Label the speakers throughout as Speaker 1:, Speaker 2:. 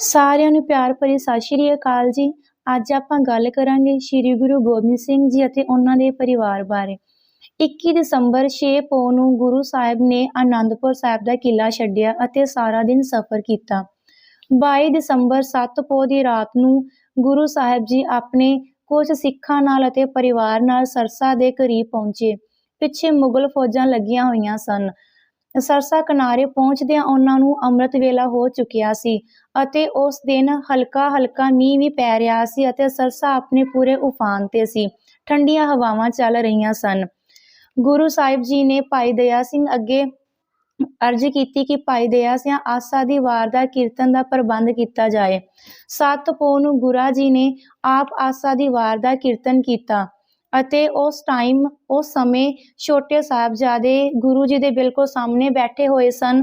Speaker 1: ਸਾਰਿਆਂ ਨੂੰ ਪਿਆਰ ਭਰੀ ਸਤਿ ਸ਼੍ਰੀ ਅਕਾਲ ਜੀ। ਅੱਜ ਆਪਾਂ ਗੱਲ ਕਰਾਂਗੇ ਸ੍ਰੀ ਗੁਰੂ ਗੋਬਿੰਦ ਸਿੰਘ ਜੀ ਅਤੇ ਉਹਨਾਂ ਦੇ ਪਰਿਵਾਰ ਬਾਰੇ। 21 ਦਸੰਬਰ 6 ਪੋ ਨੂੰ ਗੁਰੂ ਸਾਹਿਬ ਨੇ ਆਨੰਦਪੁਰ ਸਾਹਿਬ ਦਾ ਕਿਲਾ ਛੱਡਿਆ ਅਤੇ ਸਾਰਾ ਦਿਨ ਸਫ਼ਰ ਕੀਤਾ। 22 ਦਸੰਬਰ 7 ਪੋ ਦੀ ਰਾਤ ਨੂੰ ਗੁਰੂ ਸਾਹਿਬ ਜੀ ਆਪਣੇ ਕੁਝ ਸਿੱਖਾਂ ਨਾਲ ਅਤੇ ਪਰਿਵਾਰ ਨਾਲ ਸਰਸਾ ਦੇ ਕਰੀਬ ਪਹੁੰਚੇ। ਪਿੱਛੇ ਮੁਗਲ ਫੌਜਾਂ ਲੱਗੀਆਂ ਹੋਈਆਂ ਸਨ। ਸਰਸਾ ਕਿਨਾਰੇ ਪਹੁੰਚਦਿਆਂ ਉਹਨਾਂ ਨੂੰ ਅੰਮ੍ਰਿਤ ਵੇਲਾ ਹੋ ਚੁੱਕਿਆ ਸੀ ਅਤੇ ਉਸ ਦਿਨ ਹਲਕਾ ਹਲਕਾ ਮੀਂਹ ਵੀ ਪੈ ਰਿਹਾ ਸੀ ਅਤੇ ਸਰਸਾ ਆਪਣੇ ਪੂਰੇ ਉਫਾਨ ਤੇ ਸੀ। ਠੰਡੀਆਂ ਹਵਾਵਾਂ ਚੱਲ ਰਹੀਆਂ ਸਨ। ਗੁਰੂ ਸਾਹਿਬ ਜੀ ਨੇ ਭਾਈ ਦਇਆ ਸਿੰਘ ਅੱਗੇ ਅਰਜ਼ ਕੀਤੀ ਕਿ ਭਾਈ ਦਇਆ ਸਿੰਘ ਆਸਾ ਦੀ ਵਾਰ ਦਾ ਕੀਰਤਨ ਦਾ ਪ੍ਰਬੰਧ ਕੀਤਾ ਜਾਏ। ਸੱਤ ਪੋ ਨੂੰ ਗੁਰਾ ਜੀ ਨੇ ਆਪ ਆਸਾ ਦੀ ਵਾਰ ਦਾ ਕੀਰਤਨ ਕੀਤਾ। ਅਤੇ ਉਸ ਟਾਈਮ ਉਸ ਸਮੇਂ ਛੋਟੇ ਸਾਹਿਬਜ਼ਾਦੇ ਗੁਰੂ ਜੀ ਦੇ ਬਿਲਕੁਲ ਸਾਹਮਣੇ ਬੈਠੇ ਹੋਏ ਸਨ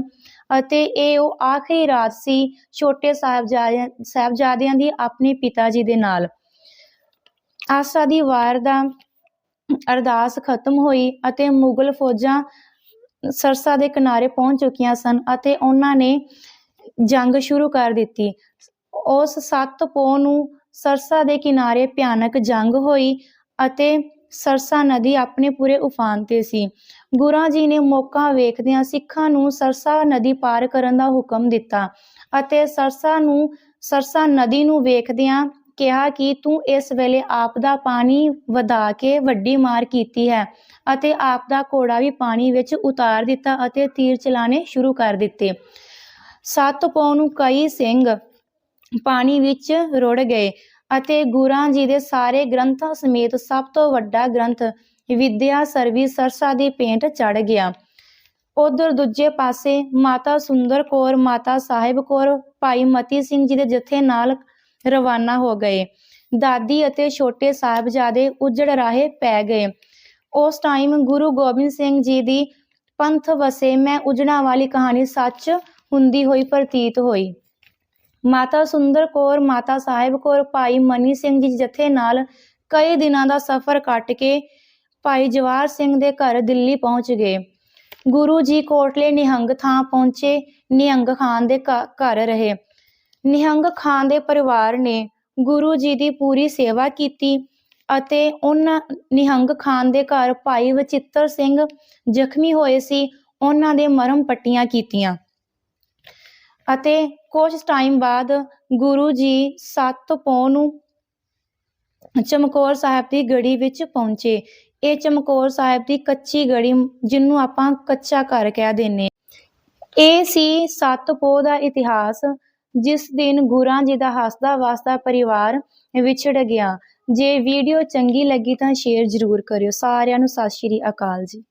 Speaker 1: ਅਤੇ ਇਹ ਉਹ ਆਖਰੀ ਰਾਤ ਸੀ ਛੋਟੇ ਸਾਹਿਬਜ਼ਾਦਿਆਂ ਸਾਹਿਬਜ਼ਾਦਿਆਂ ਦੀ ਆਪਣੇ ਪਿਤਾ ਜੀ ਦੇ ਨਾਲ। ਆਸਾ ਦੀ ਵਾਰ ਦਾ ਅਰਦਾਸ ਖਤਮ ਹੋਈ ਅਤੇ ਮੁਗਲ ਫੌਜਾਂ ਸਰਸਾ ਦੇ ਕਿਨਾਰੇ ਪਹੁੰਚ ਚੁੱਕੀਆਂ ਸਨ ਅਤੇ ਉਹਨਾਂ ਨੇ ਜੰਗ ਸ਼ੁਰੂ ਕਰ ਦਿੱਤੀ। ਉਸ 7 ਪੋ ਨੂੰ ਸਰਸਾ ਦੇ ਕਿਨਾਰੇ ਭਿਆਨਕ ਜੰਗ ਹੋਈ ਅਤੇ ਸਰਸਾ ਨਦੀ ਆਪਣੇ ਪੂਰੇ ਉਫਾਨ ਤੇ ਸੀ। ਗੁਰਾਂ ਜੀ ਨੇ ਮੌਕਾ ਵੇਖਦਿਆਂ ਸਿੱਖਾਂ ਨੂੰ ਸਰਸਾ ਨਦੀ ਪਾਰ ਕਰਨ ਦਾ ਹੁਕਮ ਦਿੱਤਾ ਅਤੇ ਸਰਸਾ ਨੂੰ, ਸਰਸਾ ਨਦੀ ਨੂੰ ਵੇਖਦਿਆਂ ਕਿਹਾ ਕਿ ਤੂੰ ਇਸ ਵੇਲੇ ਆਪ ਦਾ ਪਾਣੀ ਵਧਾ ਕੇ ਵੱਡੀ ਮਾਰ ਕੀਤੀ ਹੈ ਅਤੇ ਆਪ ਦਾ ਘੋੜਾ ਵੀ ਪਾਣੀ ਵਿੱਚ ਉਤਾਰ ਦਿੱਤਾ ਅਤੇ ਤੀਰ ਚਲਾਣੇ ਸ਼ੁਰੂ ਕਰ ਦਿੱਤੇ। ਸੱਤ ਪੌ ਨੂੰ ਕਈ ਸਿੰਘ ਪਾਣੀ ਵਿੱਚ ਰੁੜ ਗਏ ਅਤੇ ਗੁਰਾਂ ਜੀ ਦੇ ਸਾਰੇ ਗ੍ਰੰਥਾਂ ਸਮੇਤ ਸਭ ਤੋਂ ਵੱਡਾ ਗ੍ਰੰਥ ਵਿਦਿਆ ਸਰਵੀ ਸਰਸਾ ਦੀ ਪੇਂਟ ਚੜ ਗਿਆ। ਉਧਰ ਦੂਜੇ ਪਾਸੇ ਮਾਤਾ ਸੁੰਦਰ ਕੌਰ, ਮਾਤਾ ਸਾਹਿਬ ਕੌਰ, ਭਾਈ ਮਤੀ ਸਿੰਘ ਜੀ ਦੇ ਜਥੇ ਨਾਲ ਰਵਾਨਾ ਹੋ ਗਏ। ਦਾਦੀ ਅਤੇ ਛੋਟੇ ਸਾਹਿਬਜ਼ਾਦੇ ਉਜੜ ਰਾਹੇ ਪੈ ਗਏ। ਉਸ ਟਾਈਮ ਗੁਰੂ ਗੋਬਿੰਦ ਸਿੰਘ ਜੀ ਦੀ ਪੰਥ ਵਸੇ ਮੈਂ ਉਜੜਾਂ ਵਾਲੀ ਕਹਾਣੀ ਸੱਚ ਹੁੰਦੀ ਹੋਈ ਪ੍ਰਤੀਤ ਹੋਈ। ਮਾਤਾ ਸੁੰਦਰ ਕੌਰ, ਮਾਤਾ ਸਾਹਿਬ ਕੌਰ, ਭਾਈ ਮਨੀ ਸਿੰਘ ਜੀ ਜਥੇ ਨਾਲ ਕਈ ਦਿਨਾਂ ਦਾ ਸਫ਼ਰ ਕੱਟ ਕੇ ਭਾਈ ਜਵਾਰ ਸਿੰਘ ਦੇ ਘਰ ਦਿੱਲੀ ਪਹੁੰਚ ਗਏ। ਗੁਰੂ ਜੀ ਕੋਟਲੇ ਨਿਹੰਗ ਥਾਂ ਪਹੁੰਚੇ, ਨਿਹੰਗ ਖਾਨ ਦੇ ਘਰ ਰਹੇ। ਨਿਹੰਗ ਖਾਨ ਦੇ ਪਰਿਵਾਰ ਨੇ ਗੁਰੂ ਜੀ ਦੀ ਪੂਰੀ ਸੇਵਾ ਕੀਤੀ ਅਤੇ ਉਹਨਾਂ, ਨਿਹੰਗ ਖਾਨ ਦੇ ਘਰ ਭਾਈ ਵਚਿੱਤਰ ਸਿੰਘ ਜ਼ਖਮੀ ਹੋਏ ਸੀ, ਉਹਨਾਂ ਦੇ ਮਰਮ ਪੱਟੀਆਂ ਕੀਤੀਆਂ ਅਤੇ ਕੁਝ ਟਾਈਮ ਬਾਅਦ ਗੁਰੂ ਜੀ ਸੱਤ ਪੌ ਨੂੰ ਚਮਕੌਰ ਸਾਹਿਬ ਦੀ ਗੜੀ ਵਿੱਚ ਪਹੁੰਚੇ। ਇਹ ਚਮਕੌਰ ਸਾਹਿਬ ਦੀ ਕੱਚੀ ਗੜੀ ਜਿਹਨੂੰ ਆਪਾਂ ਕੱਚਾ ਘਰ ਕਹਿ ਦਿੰਨੇ ਇਹ ਸੀ ਸੱਤ ਪੋਹ ਦਾ ਇਤਿਹਾਸ, ਜਿਸ ਦਿਨ ਗੁਰਾਂ ਜੀ ਦਾ ਹੱਸਦਾ ਵਸਦਾ ਪਰਿਵਾਰ ਵਿਛੜ ਗਿਆ। ਜੇ ਵੀਡੀਓ ਚੰਗੀ ਲੱਗੀ ਤਾਂ ਸ਼ੇਅਰ ਜ਼ਰੂਰ ਕਰਿਓ। ਸਾਰਿਆਂ ਨੂੰ ਸਤਿ ਸ਼੍ਰੀ ਅਕਾਲ ਜੀ।